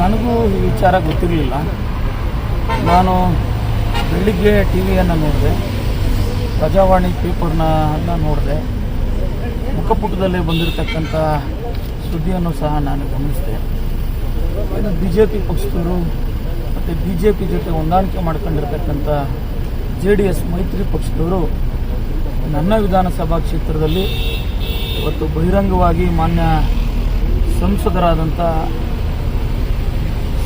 ನನಗೂ ಈ ವಿಚಾರ ಗೊತ್ತಿರಲಿಲ್ಲ. ನಾನು ಬೆಳಿಗ್ಗೆ ಟಿ ವಿಯನ್ನು ನೋಡಿದೆ ಪ್ರಜಾವಾಣಿ ಪೇಪರ್ನ ನೋಡಿದೆ, ಮುಖಪುಟದಲ್ಲಿ ಬಂದಿರತಕ್ಕಂಥ ಸುದ್ದಿಯನ್ನು ಸಹ ನಾನು ಗಮನಿಸಿದೆ. ಇದು ಬಿ ಜೆ ಪಿ ಪಕ್ಷದವರು ಮತ್ತು ಬಿ ಜೆ ಪಿ ಜೊತೆ ಹೊಂದಾಣಿಕೆ ಮಾಡ್ಕೊಂಡಿರ್ತಕ್ಕಂಥ ಜೆ ಡಿ ಎಸ್ ಮೈತ್ರಿ ಪಕ್ಷದವರು ನನ್ನ ವಿಧಾನಸಭಾ ಕ್ಷೇತ್ರದಲ್ಲಿ ಇವತ್ತು ಬಹಿರಂಗವಾಗಿ ಮಾನ್ಯ ಸಂಸದರಾದಂಥ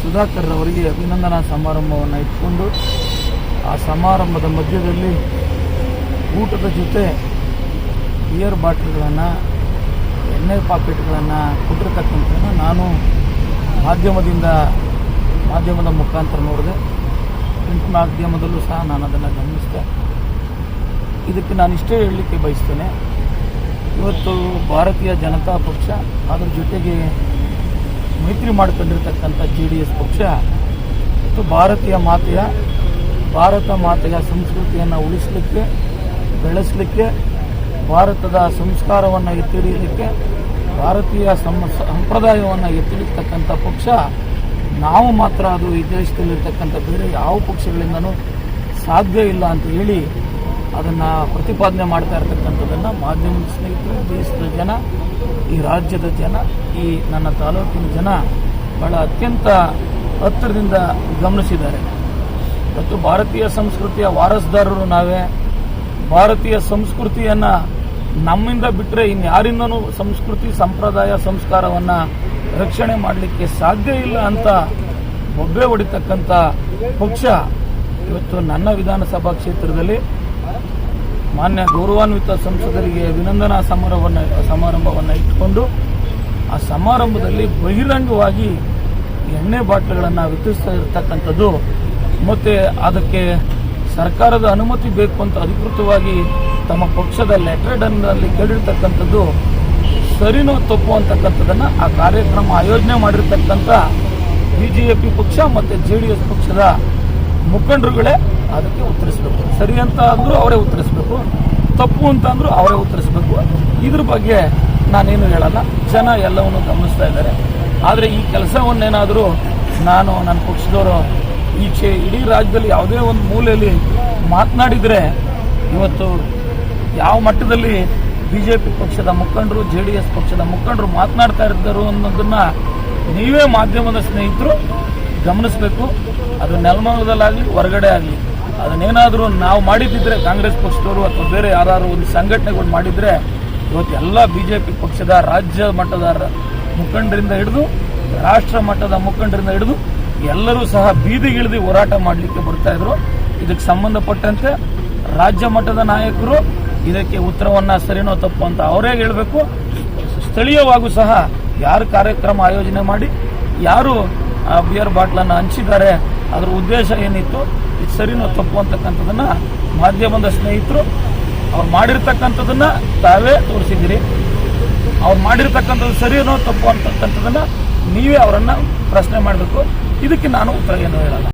ಸುಧಾಕರ್ ಅವರಿಗೆ ಅಭಿನಂದನಾ ಸಮಾರಂಭವನ್ನು ಇಟ್ಕೊಂಡು ಆ ಸಮಾರಂಭದ ಮಧ್ಯದಲ್ಲಿ ಊಟದ ಜೊತೆ ಬಿಯರ್ ಬಾಟ್ಲ್ಗಳನ್ನು, ಎಣ್ಣೆ ಪಾಕೆಟ್ಗಳನ್ನು ಕೊಟ್ಟಿರ್ತಕ್ಕಂಥದ್ದನ್ನು ನಾನು ಮಾಧ್ಯಮದಿಂದ, ಮಾಧ್ಯಮದ ಮುಖಾಂತರ ನೋಡಿದೆ. ಪ್ರಿಂಟ್ ಮಾಧ್ಯಮದಲ್ಲೂ ಸಹ ನಾನು ಅದನ್ನು ಗಮನಿಸಿದೆ. ಇದಕ್ಕೆ ನಾನು ಇಷ್ಟೇ ಹೇಳಲಿಕ್ಕೆ ಬಯಸ್ತೇನೆ. ಇವತ್ತು ಭಾರತೀಯ ಜನತಾ ಪಕ್ಷ ಅದರ ಜೊತೆಗೆ ಮೈತ್ರಿ ಮಾಡಿಕೊಂಡಿರ್ತಕ್ಕಂಥ ಜೆ ಡಿ ಎಸ್ ಪಕ್ಷ ಮತ್ತು ಭಾರತೀಯ ಮಾತೆಯ, ಭಾರತ ಮಾತೆಯ ಸಂಸ್ಕೃತಿಯನ್ನು ಉಳಿಸಲಿಕ್ಕೆ, ಬೆಳೆಸಲಿಕ್ಕೆ, ಭಾರತದ ಸಂಸ್ಕಾರವನ್ನು ಎತ್ತಿ ಹಿಡಿಯಲಿಕ್ಕೆ ಭಾರತೀಯ ಸಂ, ಸಂಪ್ರದಾಯವನ್ನು ಎತ್ತಿ ಹಿಡಿತಕ್ಕಂಥ ಪಕ್ಷ, ನಾವು ಮಾತ್ರ ಅದು ಈ ದೇಶದಲ್ಲಿರ್ತಕ್ಕಂಥ ಬೇರೆ ಯಾವ ಪಕ್ಷಗಳಿಂದನೂ ಸಾಧ್ಯ ಇಲ್ಲ ಅಂತ ಹೇಳಿ ಅದನ್ನು ಪ್ರತಿಪಾದನೆ ಮಾಡ್ತಾ ಇರ್ತಕ್ಕಂಥದ್ದನ್ನು ಮಾಧ್ಯಮದ ಸ್ನೇಹಿತರು, ದೇಶದ ಜನ, ಈ ರಾಜ್ಯದ ಜನ ಈ ನನ್ನ ತಾಲೂಕಿನ ಜನ ಬಹಳ ಅತ್ಯಂತ ಹತ್ತಿರದಿಂದ ಗಮನಿಸಿದ್ದಾರೆ. ಮತ್ತು ಭಾರತೀಯ ಸಂಸ್ಕೃತಿಯ ವಾರಸ್ದಾರರು ನಾವೇ. ಭಾರತೀಯ ಸಂಸ್ಕೃತಿಯನ್ನು ನಮ್ಮಿಂದ ಬಿಟ್ಟರೆ ಇನ್ಯಾರಿಂದನೂ ಸಂಸ್ಕೃತಿ ಸಂಪ್ರದಾಯ ಸಂಸ್ಕಾರವನ್ನು ರಕ್ಷಣೆ ಮಾಡಲಿಕ್ಕೆ ಸಾಧ್ಯ ಇಲ್ಲ ಅಂತ ಬೊಬ್ಬೆ ಹೊಡಿತಕ್ಕಂಥ ಪಕ್ಷ ಇವತ್ತು ನನ್ನ ವಿಧಾನಸಭಾ ಕ್ಷೇತ್ರದಲ್ಲಿ ಮಾನ್ಯ ಗೌರವಾನ್ವಿತ ಸಂಸದರಿಗೆ ಅಭಿನಂದನಾ ಸಮಾರಂಭವನ್ನು ಸಮಾರಂಭವನ್ನು ಇಟ್ಟುಕೊಂಡು ಆ ಸಮಾರಂಭದಲ್ಲಿ ಬಹಿರಂಗವಾಗಿ ಎಣ್ಣೆ ಬಾಟ್ಲುಗಳನ್ನು ವಿತರಿಸ್ತಾ ಇರತಕ್ಕಂಥದ್ದು. ಮತ್ತು ಅದಕ್ಕೆ ಸರ್ಕಾರದ ಅನುಮತಿ ಬೇಕು ಅಂತ ಅಧಿಕೃತವಾಗಿ ತಮ್ಮ ಪಕ್ಷದ ಲೆಟರ್ಡನ್ನಲ್ಲಿ ಕೇಳಿರ್ತಕ್ಕಂಥದ್ದು, ಸರಿನೋ ತಪ್ಪು ಅಂತಕ್ಕಂಥದ್ದನ್ನು ಆ ಕಾರ್ಯಕ್ರಮ ಆಯೋಜನೆ ಮಾಡಿರ್ತಕ್ಕಂಥ ಬಿ ಜೆ ಪಿ ಪಕ್ಷ ಮತ್ತು ಜೆ ಡಿ ಎಸ್ ಪಕ್ಷದ ಮುಖಂಡರುಗಳೇ ಅದಕ್ಕೆ ಉತ್ತರಿಸಬೇಕು. ಸರಿ ಅಂತ ಅಂದರೂ ಅವರೇ ಉತ್ತರಿಸಬೇಕು, ತಪ್ಪು ಅಂತ ಅಂದರೂ ಅವರೇ ಉತ್ತರಿಸಬೇಕು. ಇದ್ರ ಬಗ್ಗೆ ನಾನೇನು ಹೇಳಲ್ಲ. ಜನ ಎಲ್ಲವನ್ನು ಗಮನಿಸ್ತಾ ಇದ್ದಾರೆ. ಆದರೆ ಈ ಕೆಲಸವನ್ನೇನಾದರೂ ನಾನು ನನ್ನ ಪಕ್ಷದವರು ಈಚೆ ಇಡೀ ರಾಜ್ಯದಲ್ಲಿ ಯಾವುದೇ ಒಂದು ಮೂಲೆಯಲ್ಲಿ ಮಾತನಾಡಿದರೆ ಇವತ್ತು ಯಾವ ಮಟ್ಟದಲ್ಲಿ ಬಿ ಜೆ ಪಿ ಪಕ್ಷದ ಮುಖಂಡರು ಜೆ ಡಿ ಎಸ್ ಪಕ್ಷದ ಮುಖಂಡರು ಮಾತನಾಡ್ತಾ ಇದ್ದರು ಅನ್ನೋದನ್ನು ನೀವೇ ಮಾಧ್ಯಮದ ಸ್ನೇಹಿತರು ಗಮನಿಸಬೇಕು. ಅದು ನೆಲಮಂಗಲದಲ್ಲಾಗಲಿ, ಹೊರಗಡೆ ಆಗಲಿ. ಅದನ್ನೇನಾದರೂ ನಾವು ಮಾಡಿದ್ದಿದ್ರೆ ಕಾಂಗ್ರೆಸ್ ಪಕ್ಷದವರು ಅಥವಾ ಬೇರೆ ಯಾರು ಒಂದು ಸಂಘಟನೆಗಳು ಮಾಡಿದರೆ ಇವತ್ತು ಎಲ್ಲ ಬಿ ಜೆ ಪಿ ಪಕ್ಷದ ರಾಜ್ಯ ಮಟ್ಟದ ಮುಖಂಡರಿಂದ ಹಿಡಿದು, ರಾಷ್ಟ್ರ ಮಟ್ಟದ ಮುಖಂಡರಿಂದ ಹಿಡಿದು, ಎಲ್ಲರೂ ಸಹ ಬೀದಿಗಿಳಿದು ಹೋರಾಟ ಮಾಡಲಿಕ್ಕೆ ಬರ್ತಾ ಇದ್ರು. ಇದಕ್ಕೆ ಸಂಬಂಧಪಟ್ಟಂತೆ ರಾಜ್ಯ ಮಟ್ಟದ ನಾಯಕರು ಇದಕ್ಕೆ ಉತ್ತರವನ್ನ ಸರಿನೋ ತಪ್ಪು ಅಂತ ಅವರೇ ಹೇಳಬೇಕು. ಸ್ಥಳೀಯವಾಗೂ ಸಹ ಯಾರು ಕಾರ್ಯಕ್ರಮ ಆಯೋಜನೆ ಮಾಡಿ, ಯಾರು ಬಿಯರ್ ಬಾಟ್ಲನ್ನು ಹಂಚಿದ್ದಾರೆ ಅದರ ಉದ್ದೇಶ ಏನಿತ್ತು, ಇದು ಸರಿನೋ ತಪ್ಪು ಅಂತಕ್ಕಂಥದ್ದನ್ನ ಮಾಧ್ಯಮದ ಸ್ನೇಹಿತರು ಅವ್ರು ಮಾಡಿರ್ತಕ್ಕಂಥದ್ದನ್ನ ತಾವೇ ತೋರಿಸಿದ್ದೀರಿ. ಅವ್ರು ಮಾಡಿರ್ತಕ್ಕಂಥದ್ದು ಸರಿನೋ ತಪ್ಪು ಅಂತಕ್ಕಂಥದ್ದನ್ನ ನೀವೇ ಅವರನ್ನ ಪ್ರಶ್ನೆ ಮಾಡಬೇಕು. ಇದಕ್ಕೆ ನಾನು ಉತ್ತರ ಏನು ಹೇಳಲ್ಲ.